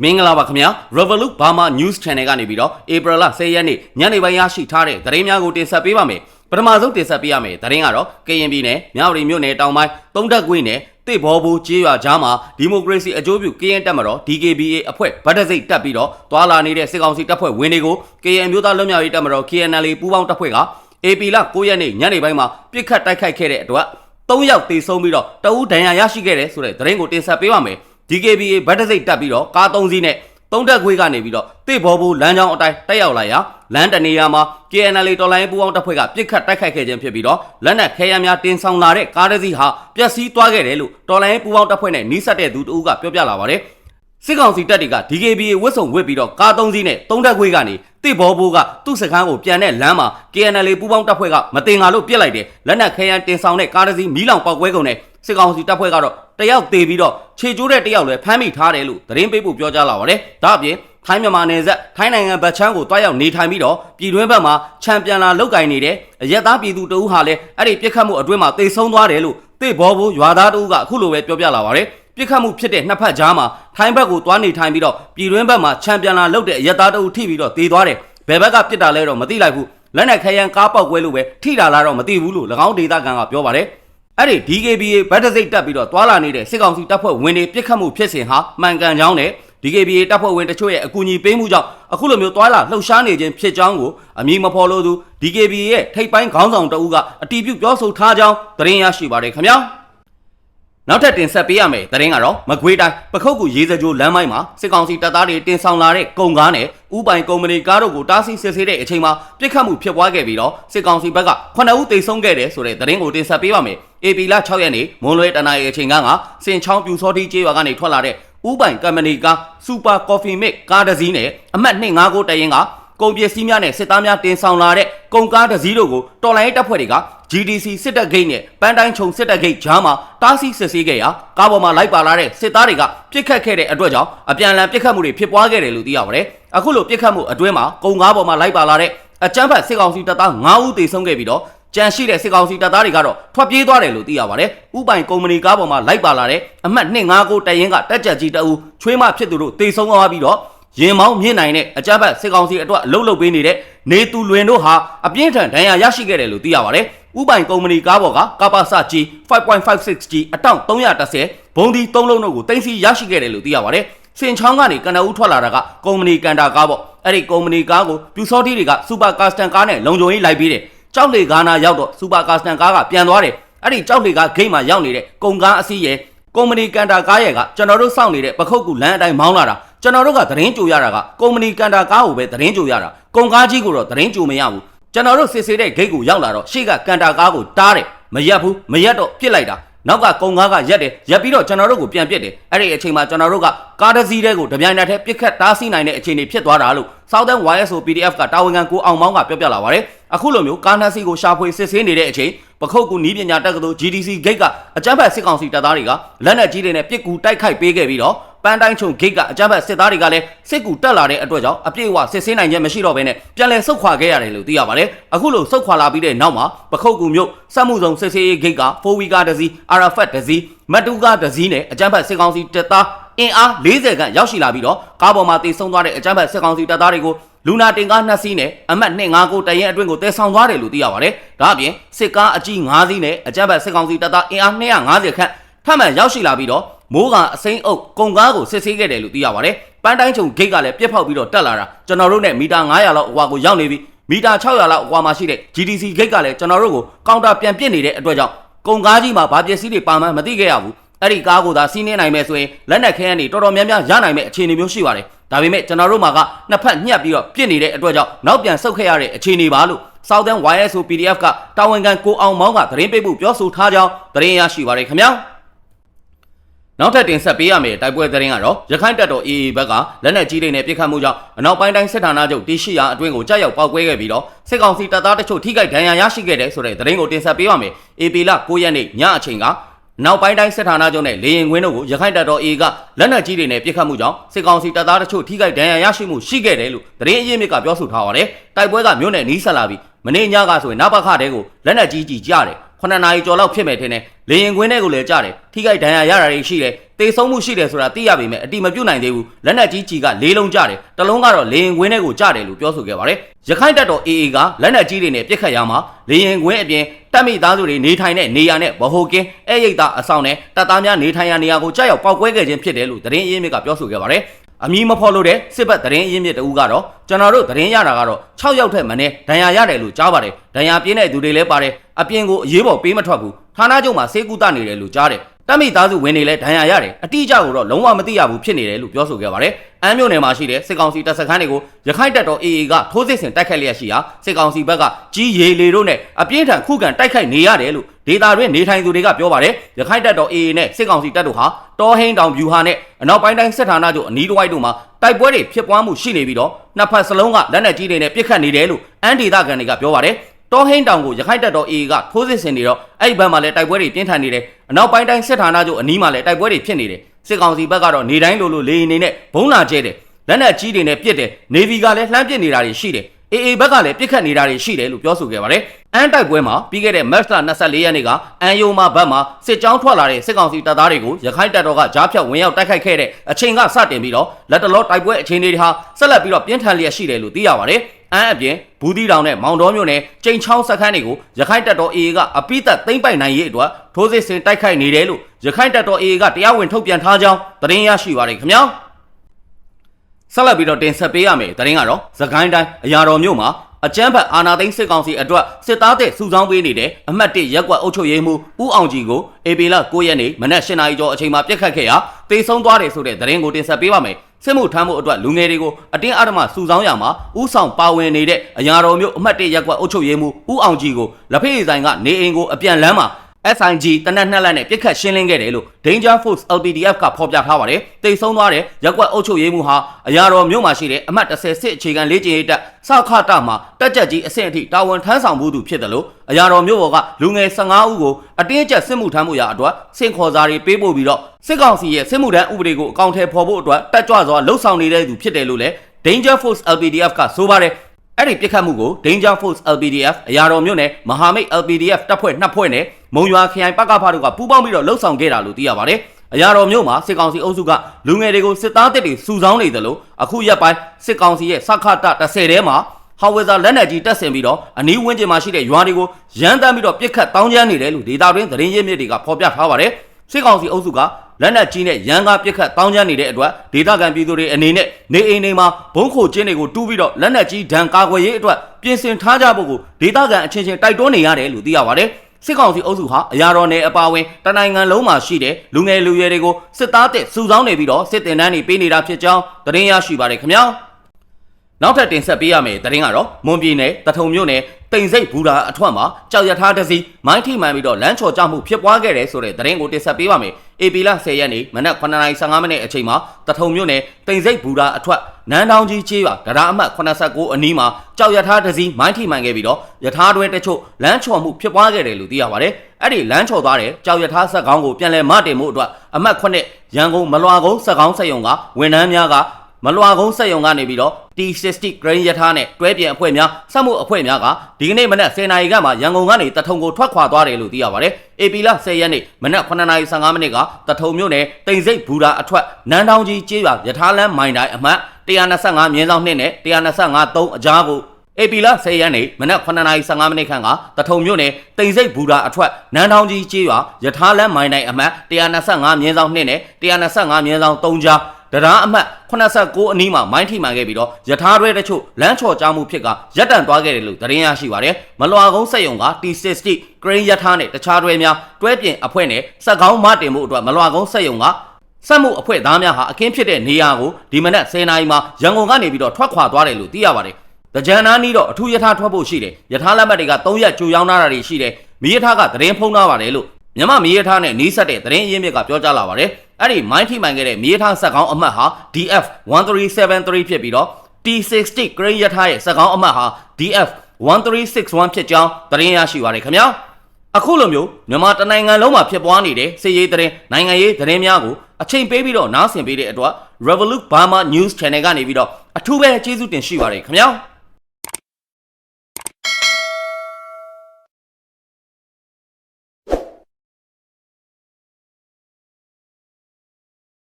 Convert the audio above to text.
မင်္ဂလာပါခင်ဗျာ Revolut Burma News Channel ကနေပြီးတော့ April လ10ရက်နေ့ညနေပိုင်းရရှိထားတဲ့သတင်းများကိုတင်ဆက်ပေးပါမယ်ပထမဆုံးတင်ဆက်ပေးရမယ်သတင်းကတော့ကရင်ပြည်နယ်မြဝတီမြို့နယ်တောင်ပိုင်းသုံးတက်ကွင်းနယ်တစ်ဘောဘူကျေးရွာကြားမှာဒီမိုကရေစီအကျိုးပြုကရင်တပ်မတော် DKBA အဖွဲ့ဗတ်တစိတ်တက်ပြီးတော့တွာလာနေတဲ့စစ်ကောင်စီတပ်ဖွဲ့ဝင်တွေကိုကရင်မျိုးသားလွတ်မြောက်ရေးတပ်မတော် KNL ပူးပေါင်းတပ်ဖွဲ့က AP လ9ရက်နေ့ညနေပိုင်းမှာပြစ်ခတ်တိုက်ခိုက်ခဲ့တဲ့အတွက်၃ယောက်တေဆုံးပြီးတော့တအူးဒဏ်ရာရရှိခဲ့တယ်ဆိုတဲ့သတင်းကိုတင်ဆက်ပေးပါမယ် DKBA ဗတ်တစိတ်တက်ပြီးတော့ကား၃စီးနဲ့သုံးတက်ခွေးကနေပြီးတော့တစ်ဘောဘူးလမ်းကြောင်းအတိုင်းတက်ရောက်လာရာလမ်းတနေရာမှာ KNL တော်လိုင်းပူအောင်တပ်ဖွဲ့ကပြစ်ခတ်တိုက်ခိုက်ခဲ့ခြင်းဖြစ်ပြီးတော့လက်နက်ခဲယမ်းများတင်ဆောင်လာတဲ့ကားတစ်စီးဟာပျက်စီးသွားခဲ့တယ်လို့တော်လိုင်းပူအောင်တပ်ဖွဲ့နဲ့နှိစက်တဲ့သူတဦးကပြောပြလာပါတယ်စစ်ကောင်စီတပ်တွေက DKBA ဝတ်စုံဝတ်ပြီးတော့ကား၃စီးနဲ့သုံးတက်ခွေးကနေတစ်ဘောဘူးကသူ့စခန်းကိုပြန်တဲ့လမ်းမှာ KNL ပူပေါင်းတပ်ဖွဲ့ကမတင်ငါလို့ပြစ်လိုက်တယ်လက်နက်ခဲယမ်းတင်ဆောင်တဲ့ကားတစ်စီးမီးလောင်ပောက်ကွဲကုန်တဲ့ စစ်ကောင်စီတပ်ဖွဲ့ကတော့တယောက်သေးပြီးတော့ခြေကျိုးတဲ့တယောက်လည်းဖမ်းမိထားတယ်လို့သတင်းပေးဖို့ပြောကြားလာပါတယ်။ဒါအပြင်ထိုင်းမြန်မာနယ်စပ်ထိုင်းနိုင်ငံဗတ်ချမ်းကိုတွားရောက်နေထိုင်ပြီးတော့ပြည်တွင်းဘက်မှာချန်ပီယံလာလောက်ကင်နေတဲ့အရက်သားပြည်သူတအူးဟာလည်းအဲ့ဒီပြစ်ခတ်မှုအတွင်းမှာတိတ်ဆုံးသွားတယ်လို့တေဘောဘူးရွာသားတအူးကအခုလိုပဲပြောပြလာပါတယ်။ပြစ်ခတ်မှုဖြစ်တဲ့နှစ်ဖက်ကြားမှာထိုင်းဘက်ကိုတွားနေထိုင်ပြီးတော့ပြည်တွင်းဘက်မှာချန်ပီယံလာလောက်တဲ့အရက်သားတအူးထိပြီးတော့တေသွားတယ်။ဘယ်ဘက်ကပြစ်တာလဲတော့မသိလိုက်ဘူး။လက်နက်ခဲယမ်းကားပေါက်ကွဲလို့ပဲထိတာလားတော့မသိဘူးလို့၎င်းဒေသခံကပြောပါတယ်။ အဲ့ဒီ DKBA ဗတ်တစိတ်တက်ပြီးတော့သွာလာနေတဲ့စစ်ကောင်စီတပ်ဖွဲ့ဝင်တွေပြစ်ခတ်မှုဖြစ်စဉ်ဟာမှန်ကန်ကြောင်းနဲ့ DKBA တပ်ဖွဲ့ဝင်တချို့ရဲ့အကူအညီပေးမှုကြောင့်အခုလိုမျိုးသွာလာလှုပ်ရှားနေခြင်းဖြစ်ကြောင်းကိုအမည်မဖော်လို့သူ DKBA ရဲ့ထိပ်ပိုင်းခေါင်းဆောင်တအူးကအတီးပြုပြောဆိုထားကြောင်းသတင်းရရှိပါတယ်ခင်ဗျာနောက်ထပ်တင်ဆက်ပေးရမယ်သတင်းကတော့မကွေးတိုင်းပခုတ်ကူရေးစကြိုးလမ်းမိုင်းမှာစစ်ကောင်စီတပ်သားတွေတင်ဆောင်လာတဲ့ကုန်ကားနဲ့ဥပိုင်ကုမ္ပဏီကားတို့ကိုတားဆီးစစ်ဆေးတဲ့အချိန်မှာပြစ်ခတ်မှုဖြစ်ပွားခဲ့ပြီးတော့စစ်ကောင်စီဘက်က9ဦးသေဆုံးခဲ့တယ်ဆိုတဲ့သတင်းကိုတင်ဆက်ပေးပါမယ်။ AP လ6ရက်နေ့မွန်လွဲတနာရီအချိန်ကစင်ချောင်းပြူစောတိကျေးရွာကနေထွက်လာတဲ့ဥပိုင်ကုမ္ပဏီကားစူပါကော်ဖီမစ်ကားတစ်စီးနဲ့အမှတ်259တရင်ကကုန်ပစ္စည်းများနဲ့စစ်သားများတင်ဆောင်လာတဲ့ကုန်ကားတစ်စီးတို့ကိုတော်လိုင်းတပ်ဖွဲ့တွေက GDC စစ်တပ်ဂိတ်နဲ့ပန်းတိုင်းချုံစစ်တပ်ဂိတ်ကြားမှာတားဆီးစစ်ဆေးခဲ့ရာကားပေါ်မှာလိုက်ပါလာတဲ့စစ်သားတွေကပြစ်ခတ်ခဲ့တဲ့အတွက်ကြောင့်အပြန်အလှန်ပြစ်ခတ်မှုတွေဖြစ်ပွားခဲ့တယ်လို့သိရပါတယ်။အခုလိုပြစ်ခတ်မှုအတွင်းမှာကုန်ကားပေါ်မှာလိုက်ပါလာတဲ့အကြမ်းဖက်စစ်ကောင်စီတပ်သား9ဦးသေဆုံးခဲ့ပြီးတော့ ကြံရှိတဲ့စစ်ကောင်စီတပ်သားတွေကတော့ထွက်ပြေးသွားတယ်လို့သိရပါတယ်။ဥပိုင်ကုမ္ပဏီကားပေါ်မှာလိုက်ပါလာတဲ့အမှတ်259တရင်ကတက်ကြက်ကြီးတအူချွေးမဖြစ်သူတို့သေဆုံးသွားပြီးတော့ရင်မောင်းမြင့်နိုင်တဲ့အကြမ်းဖက်စစ်ကောင်စီအတွက်အလုတ်လုတ်ပေးနေတဲ့နေသူလွင်တို့ဟာအပြင်းထန်ဒဏ်ရာရရှိခဲ့တယ်လို့သိရပါတယ်။ဥပိုင်ကုမ္ပဏီကားပေါ်ကကပါစကြီး 5.56G အတောင့်330ဘုံဒီ3လုံးတို့ကိုတင်စီရရှိခဲ့တယ်လို့သိရပါတယ်။စင်ချောင်းကနေကနအူးထွက်လာတာကကုမ္ပဏီကန်တာကားပေါ့အဲ့ဒီကုမ္ပဏီကားကိုပြူစောတီတွေကစူပါကာစတန်ကားနဲ့လုံခြုံရေးလိုက်ပြီးတယ် ကြောက်လေကားနာရောက်တော့စူပါကာစတန်ကားကပြန်သွားတယ်အဲ့ဒီကြောက်လေကားဂိတ်မှာရောက်နေတဲ့ကုန်ကားအစီးရဲ့ကုမ္ပဏီကန်တာကားရဲ့ကကျွန်တော်တို့စောင့်နေတဲ့ပခုတ်ကူလမ်းအတိုင်းမောင်းလာတာကျွန်တော်တို့ကသတင်းကြိုရတာကကုမ္ပဏီကန်တာကားကိုပဲသတင်းကြိုရတာကုန်ကားကြီးကိုတော့သတင်းကြိုမရဘူးကျွန်တော်တို့စစ်ဆေးတဲ့ဂိတ်ကိုရောက်လာတော့ရှေ့ကကန်တာကားကိုတားတယ်မရက်ဘူးမရက်တော့ပြစ်လိုက်တာ နောက်ကကုံကားကရက်တယ်ရက်ပြီးတော့ကျွန်တော်တို့ကိုပြန်ပစ်တယ်အဲ့ဒီအချိန်မှာကျွန်တော်တို့ကကားတစ်စီးတဲ့ကိုတပြိုင်နက်တည်းပစ်ခတ်တားဆီးနိုင်တဲ့အခြေအနေဖြစ်သွားတာလို့ Southern YSO PDF ကတာဝန်ခံကိုအောင်မောင်းကပြောပြလာပါတယ်အခုလိုမျိုးကားနှစ်စီးကိုရှာဖွေစစ်ဆေးနေတဲ့အချိန်ပခုတ်ကူနီးပညာတက္ကသိုလ် GDC Gate ကအကြမ်းဖက်စစ်ကောင်စီတပ်သားတွေကလက်နက်ကြီးတွေနဲ့ပစ်ကူတိုက်ခိုက်ပေးခဲ့ပြီးတော့ ပန်းတိုင်းချုံ gate ကအကြမ်းဖက်စစ်သားတွေကလည်းစစ်ကူတက်လာတဲ့အတွက်ကြောင့်အပြည့်အဝစစ်ဆေးနိုင်ခြင်းမရှိတော့ဘဲနဲ့ပြန်လည်ဆုတ်ခွာခဲ့ရတယ်လို့သိရပါတယ်အခုလိုဆုတ်ခွာလာပြီးတဲ့နောက်မှာပခုတ်ကူမြို့စက်မှုဆောင်စစ်ဆေးရေး gate က4 week တစီ Arafat တစီမတူကတစီနဲ့အကြမ်းဖက်စစ်ကောင်စီတပ်သားအင်အား40ခန့်ရောက်ရှိလာပြီးတော့ကားပေါ်မှာတည်ဆုံသွားတဲ့အကြမ်းဖက်စစ်ကောင်စီတပ်သားတွေကိုလူနာတင်ကား2စီးနဲ့အမှတ်259တရင်အတွင်းကိုတည်ဆောင်သွားတယ်လို့သိရပါတယ်။ဒါအပြင်စစ်ကားအကြီး5စီးနဲ့အကြမ်းဖက်စစ်ကောင်စီတပ်သားအင်အား250ခန့်ထပ်မံရောက်ရှိလာပြီးတော့ မိုးကအစိမ်းအုပ်ကုန်ကားကိုစစ်ဆေးခဲ့တယ်လို့သိရပါတယ်။ပန်းတိုင်းချုံဂိတ်ကလည်းပြက်ဖောက်ပြီးတော့တက်လာတာကျွန်တော်တို့နဲ့မီတာ900လောက်အကွာကိုရောက်နေပြီမီတာ600လောက်အကွာမှာရှိတဲ့ GDC ဂိတ်ကလည်းကျွန်တော်တို့ကိုကောင်တာပြန်ပစ်နေတဲ့အတွက်ကြောင့်ကုန်ကားကြီးမှာဗာပစ္စည်းတွေပါမှန်းမသိခဲ့ရဘူး။အဲ့ဒီကားကိုသာစီးနှင်းနိုင်မယ်ဆိုရင်လက်နက်ခဲယမ်းတွေတော်တော်များများရနိုင်မယ့်အခြေအနေမျိုးရှိပါတယ်။ဒါပေမဲ့ကျွန်တော်တို့မှာကနှစ်ဖက်ညှက်ပြီးတော့ပြစ်နေတဲ့အတွက်ကြောင့်နောက်ပြန်ဆုတ်ခဲ့ရတဲ့အခြေအနေပါလို့ Southern YSO PDF ကတာဝန်ခံကိုအောင်မောင်းကသတင်းပေးဖို့ပြောဆိုထားကြောင်းသတင်းရရှိပါရခင်ဗျာ။ နောက်ထပ်တင်ဆက်ပေးရမယ့်တိုက်ပွဲသတင်းကတော့ရခိုင်တပ်တော် AA ဘက်ကလက်နက်ကြီးတွေနဲ့ပစ်ခတ်မှုကြောင့်အနောက်ပိုင်းတိုင်းစစ်ဌာနချုပ်တီရှိရာအတွင်းကိုကြားရောက်ပောက်ကွဲခဲ့ပြီးတော့စစ်ကောင်စီတပ်သားတချို့ထိခိုက်ဒဏ်ရာရရှိခဲ့တဲ့ဆိုတဲ့သတင်းကိုတင်ဆက်ပေးရမယ်။ AP လ9ရက်နေ့ညအချိန်ကနောက်ပိုင်းတိုင်းစစ်ဌာနချုပ်နဲ့လေရင်ကွင်းတို့ကိုရခိုင်တပ်တော် AA ကလက်နက်ကြီးတွေနဲ့ပစ်ခတ်မှုကြောင့်စစ်ကောင်စီတပ်သားတချို့ထိခိုက်ဒဏ်ရာရရှိမှုရှိခဲ့တယ်လို့သတင်းအရင်းမြစ်ကပြောဆိုထားပါတယ်။တိုက်ပွဲကမြို့နယ်နီးဆက်လာပြီးမနေ့ညကဆိုရင်နပခတဲကိုလက်နက်ကြီးကြီးကြားတယ် 9နာရီကျော်လောက်ဖြစ်မယ်ထင်တယ်လေရင်ကွင်းထဲကိုလည်းကြားတယ်ထိခိုက်ဒဏ်ရာရတာတွေရှိတယ်တတေဆုံးမှုရှိတယ်ဆိုတာသိရပေမဲ့အတိမပြုတ်နိုင်သေးဘူးလက်နက်ကြီးကြီးက၄လုံးကျတယ်တလုံးကတော့လေရင်ကွင်းထဲကိုကျတယ်လို့ပြောဆိုခဲ့ပါတယ်ရခိုင်တပ်တော် AA ကလက်နက်ကြီးတွေနဲ့ပြစ်ခတ်ရမှာလေရင်ကွင်းအပြင်တပ်မိသားစုတွေနေထိုင်တဲ့နေရာနဲ့ဗဟိုကင်းအဲရိတ်သားအဆောင်နဲ့တပ်သားများနေထိုင်ရာနေရာကိုကြောက်ရောက်ပောက်ကွဲခဲ့ခြင်းဖြစ်တယ်လို့သတင်းရင်းမြစ်ကပြောဆိုခဲ့ပါတယ် အမီမဖော်လို့တဲ့စစ်ဘက်သတင်းရင်းမြစ်တဦးကတော့ကျွန်တော်တို့သတင်းရတာကတော့6ရောက်ထက်မနည်းဒဏ်ရာရတယ်လို့ကြားပါတယ်ဒဏ်ရာပြင်းတဲ့သူတွေလည်းပါတယ်အပြင်ကိုအရေးပေါ်ပေးမထွက်ဘူးဌာနချုပ်မှာစေကူတနေတယ်လို့ကြားတယ် တမိသားစုဝင်နေလဲဒဏ်ရာရတယ်အတိအကျကိုတော့လုံးဝမသိရဘူးဖြစ်နေတယ်လို့ပြောဆိုခဲ့ပါတယ်အမ်းမြို့နယ်မှာရှိတဲ့စစ်ကောင်စီတပ်စခန်းတွေကိုရခိုင်တပ်တော် AA ကထိုးစစ်ဆင်တိုက်ခိုက်လျက်ရှိရာစစ်ကောင်စီဘက်ကကြီးရေလေတို့နဲ့အပြင်းထန်ခုခံတိုက်ခိုက်နေရတယ်လို့ဒေတာတွင်နေထိုင်သူတွေကပြောပါတယ်ရခိုင်တပ်တော် AA နဲ့စစ်ကောင်စီတပ်တို့ဟာတောဟင်းတောင်ဗျူဟာနဲ့အနောက်ပိုင်းတိုင်းစစ်ဌာနချုပ်အနီးတစ်ဝိုက်တို့မှာတိုက်ပွဲတွေဖြစ်ပွားမှုရှိနေပြီးတော့နှစ်ဖက်စလုံးကလက်နက်ကြီးတွေနဲ့ပစ်ခတ်နေတယ်လို့အန်ဒေတာကန်တွေကပြောပါတယ် တောဟင်းတောင်ကိုရခိုင်တပ်တော် AA ကထိုးစစ်ဆင်နေတော့အဲ့ဒီဘက်မှာလည်းတိုက်ပွဲတွေပြင်းထန်နေတယ်အနောက်ပိုင်းတိုင်းစစ်ဌာနချုပ်အနီးမှာလည်းတိုက်ပွဲတွေဖြစ်နေတယ်စစ်ကောင်စီဘက်ကတော့နေတိုင်းလိုလိုလေရင်နေနဲ့ဘုံလာကျဲတယ်လက်နက်ကြီးတွေနဲ့ပစ်တယ်နေဗီကလည်းလှမ်းပစ်နေတာတွေရှိတယ် AA ဘက်ကလည်းပြစ်ခတ်နေတာတွေရှိတယ်လို့ပြောဆိုခဲ့ပါတယ်။အန်တိုက်ပွဲမှာပြီးခဲ့တဲ့ March လ24ရက်နေ့ကအန်ယိုမာဘက်မှာစစ်ကြောင်းထွက်လာတဲ့စစ်ကောင်စီတပ်သားတွေကိုရခိုင်တပ်တော်ကကြားဖြတ်ဝင်ရောက်တိုက်ခိုက်ခဲ့တဲ့အချိန်ကစတင်ပြီးတော့လက်တလောတိုက်ပွဲအချိန်တွေဟာဆက်လက်ပြီးတော့ပြင်းထန်လျက်ရှိတယ်လို့သိရပါတယ်။ အန်အပြင်ဘူးတီတောင်နဲ့မောင်တော်မြို့နယ်ကျိန်ချောင်းစခန်းတွေကိုရခိုင်တပ်တော် AA ကအပိသက်သိမ့်ပိုက်နိုင်ရေးအတွက်ထိုးစစ်ဆင်တိုက်ခိုက်နေတယ်လို့ရခိုင်တပ်တော် AA ကတရားဝင်ထုတ်ပြန်ထားကြောင်းသတင်းရရှိပါတယ်ခင်ဗျာ။ဆက်လက်ပြီးတော့တင်ဆက်ပေးရမယ်တရင်ကတော့သခိုင်းတိုင်းအရာတော်မြို့မှာအကြမ်းဖက်အာဏာသိမ်းစစ်ကောင်စီအတွက်စစ်သားတဲ့စုဆောင်းပေးနေတဲ့အမတ်1ရက်ကွက်အုပ်ချုပ်ရေးမှူးဦးအောင်ကြီးကိုအေပီလာ9ရက်နေ့မနက်၈နာရီကျော်အချိန်မှာပြစ်ခတ်ခဲ့ရာတေဆုံးသွားတယ်ဆိုတဲ့သတင်းကိုတင်ဆက်ပေးပါမယ် စစ်မှုထမ်းမှုအတွက်လူငယ်တွေကိုအတင်းအဓမ္မစုဆောင်းရမှာဥဆောင်ပါဝင်နေတဲ့အရာတော်မျိုးအမတ်1ရက်ကွက်အုပ်ချုပ်ရေးမှူးဦးအောင်ကြီးကိုလက်ဖေးဆိုင်ကနေအိမ်ကိုအပြန်လန်းမှာ SIG တနက်နှစ်လက်နဲ့ပြစ်ခတ်ရှင်းလင်းခဲ့တယ်လို့ Danger Force LPDF ကဖော်ပြထားပါတယ်။တိတ်ဆုံးသွားတဲ့ရက်ကွက်အုပ်ချုပ်ရေးမှူးဟာအရာတော်မြို့မှာရှိတဲ့အမှတ်30စစ်အခြေခံလေ့ကျင့်ရေးတပ်စခတာမှာတက်ကြက်ကြီးအဆင့်အထိတာဝန်ထမ်းဆောင်မှုသူဖြစ်တယ်လို့အရာတော်မြို့ပေါ်ကလူငယ်15ဦးကိုအတင်းအကျပ်စစ်မှုထမ်းမှုရအတွက်စင်ခေါ်စာတွေပေးပို့ပြီးတော့စစ်ကောင်စီရဲ့စစ်မှုထမ်းဥပဒေကိုအကောင့်ထဲပေါ်ဖို့အတွက်တက်ကြွစွာလှုပ်ဆောင်နေတဲ့သူဖြစ်တယ်လို့လည်း Danger Force LPDF ကဆိုပါတယ် အဲ့ဒီပြစ်ခတ်မှုကို Danger Force LPDF အရာတော်မြို့နယ်မဟာမိတ် LPDF တပ်ဖွဲ့နှစ်ဖွဲ့နဲ့မုံရွာခရိုင်ပကဖတို့ကပူးပေါင်းပြီးတော့လှုပ်ဆောင်ခဲ့တာလို့သိရပါတယ်။အရာတော်မြို့မှာစစ်ကောင်စီအုပ်စုကလူငယ်တွေကိုစစ်သားတပ်တွေစုဆောင်းနေတယ်လို့အခုရက်ပိုင်းစစ်ကောင်စီရဲ့စခတာ30ထဲမှာဟော်ဝေဇာလက်နက်ကြီးတက်ဆင်ပြီးတော့အနီးဝန်းကျင်မှာရှိတဲ့ရွာတွေကိုရန်တမ်းပြီးတော့ပြစ်ခတ်တောင်းကျမ်းနေတယ်လို့ဒေတာတွင်းသတင်းရင်းမြစ်တွေကဖော်ပြထားပါတယ်။စစ်ကောင်စီအုပ်စုက လက်နက်ကြီးနဲ့ရန်ကားပစ်ခတ်တောင်းကျမ်းနေတဲ့အတွက်ဒေသခံပြည်သူတွေအနေနဲ့နေအိမ်တွေမှာဘုံခိုကျင်းတွေကိုတူးပြီးတော့လက်နက်ကြီးဒဏ်ကာကွယ်ရေးအတွက်ပြင်ဆင်ထားကြဖို့ကိုဒေသခံအချင်းချင်းတိုက်တွန်းနေရတယ်လို့သိရပါတယ်။စစ်ကောင်စီအုပ်စုဟာအရာတော်နယ်အပါအဝင်တနိုင်ငံလုံးမှာရှိတဲ့လူငယ်လူရွယ်တွေကိုစစ်သားတဲ့စုဆောင်းနေပြီးတော့စစ်တင်တန်းတွေပေးနေတာဖြစ်ကြောင်းသတင်းရရှိပါတယ်ခင်ဗျာ။နောက်ထပ်တင်ဆက်ပေးရမယ့်သတင်းကတော့မွန်ပြည်နယ်တထုံမြို့နယ်တိန်စိတ်ဘူတာအထွတ်မှာကြောက်ရထားတစ်စီးမိုင်းထိမှန်ပြီးတော့လမ်းချော်ကြမှုဖြစ်ပွားခဲ့တယ်ဆိုတဲ့သတင်းကိုတင်ဆက်ပေးပါမယ်။ AP လ10ရက်နေ့မနက်9:15မိနစ်အချိန်မှာတထုံမြို့နယ်တိန်စိတ်ဘူတာအထွတ်နန်းတောင်ကြီးချေးပါဒရာအမှတ်89အနီးမှာကြောက်ရထားတစ်စီးမိုင်းထိမှန်ခဲ့ပြီးတော့ရထားတွဲတချို့လမ်းချော်မှုဖြစ်ပွားခဲ့တယ်လို့သိရပါတယ်။အဲ့ဒီလမ်းချော်သွားတဲ့ကြောက်ရထားဆက်ကောင်းကိုပြန်လည်မတင်မှုအတွက်အမှတ်9ရန်ကုန်မလွာကုန်းဆက်ကောင်းဆက်ယုံကဝန်ထမ်းများက မလွာကုန်းစက်ယုံကနေပြီးတော့ T60 Grain ရထားနဲ့တွဲပြန်အဖွဲ့များစက်မှုအဖွဲ့များကဒီကနေ့မနက်10:00နာရီကမှရန်ကုန်ကနေတထုံကိုထွက်ခွာသွားတယ်လို့သိရပါတယ်။ AP လ10ရက်နေ့မနက်9:15မိနစ်ကတထုံမြို့နယ်တိန်စိတ်ဘူတာအထွက်နန်းတောင်ကြီးကျေးရွာရထားလမ်းမိုင်တိုင်းအမှတ်125မြင်းဆောင်2နဲ့125 3အကြားကို AP လ10ရက်နေ့မနက်9:15မိနစ်ခန့်ကတထုံမြို့နယ်တိန်စိတ်ဘူတာအထွက်နန်းတောင်ကြီးကျေးရွာရထားလမ်းမိုင်တိုင်းအမှတ်125မြင်းဆောင်2နဲ့125မြင်းဆောင်3ကြား တရားအမှတ်89အနီးမှာမိုင်းထိမှန်ခဲ့ပြီးတော့ယထာတွဲတချို့လမ်းချော်ကြားမှုဖြစ်ကရပ်တန့်သွားခဲ့တယ်လို့သတင်းရရှိပါတယ်။မလွာကုန်းစက်ယုံက T60 Crane ယထာနဲ့တခြားတွဲများတွဲပြင်အဖွဲ့နဲ့စက်ကောင်းမတင်မှုအတွက်မလွာကုန်းစက်ယုံကစက်မှုအဖွဲ့သားများဟာအခင်းဖြစ်တဲ့နေရာကိုဒီမနက်10:00နာရီမှာရန်ကုန်ကနေပြီးတော့ထွက်ခွာသွားတယ်လို့သိရပါတယ်။တကြံနာနီးတော့အထူးယထာထွက်ဖို့ရှိတယ်။ယထာလက်မှတ်တွေက3ရက်ကြိုရောင်းထားတာတွေရှိတယ်။မိယထာကသတင်းဖုံးထားပါတယ်လို့မြမမီးရထားနဲ့နီးစပ်တဲ့သတင်းရင်းမြစ်ကပြောကြားလာပါတယ်။ အဲ့ဒီမိုင်းထိမှန်ခဲ့တဲ့မီးရထားစက်ကောင်းအမှတ်ဟာ DF 1373ဖြစ်ပြီးတော့ T60 Crane ရထားရဲ့စက်ကောင်းအမှတ်ဟာ DF 1361ဖြစ်ကြောင်းသတင်းရရှိပါရခင်ဗျာ။အခုလိုမျိုးမြန်မာတနိုင်ငံလုံးမှာဖြစ်ပွားနေတဲ့စစ်ရေးသတင်းနိုင်ငံရေးသတင်းများကိုအချိန်ပေးပြီးတော့နားဆင်ပေးတဲ့အတွက် Revolut Burma News Channel ကနေပြီးတော့အထူးပဲကျေးဇူးတင်ရှိပါရခင်ဗျာ။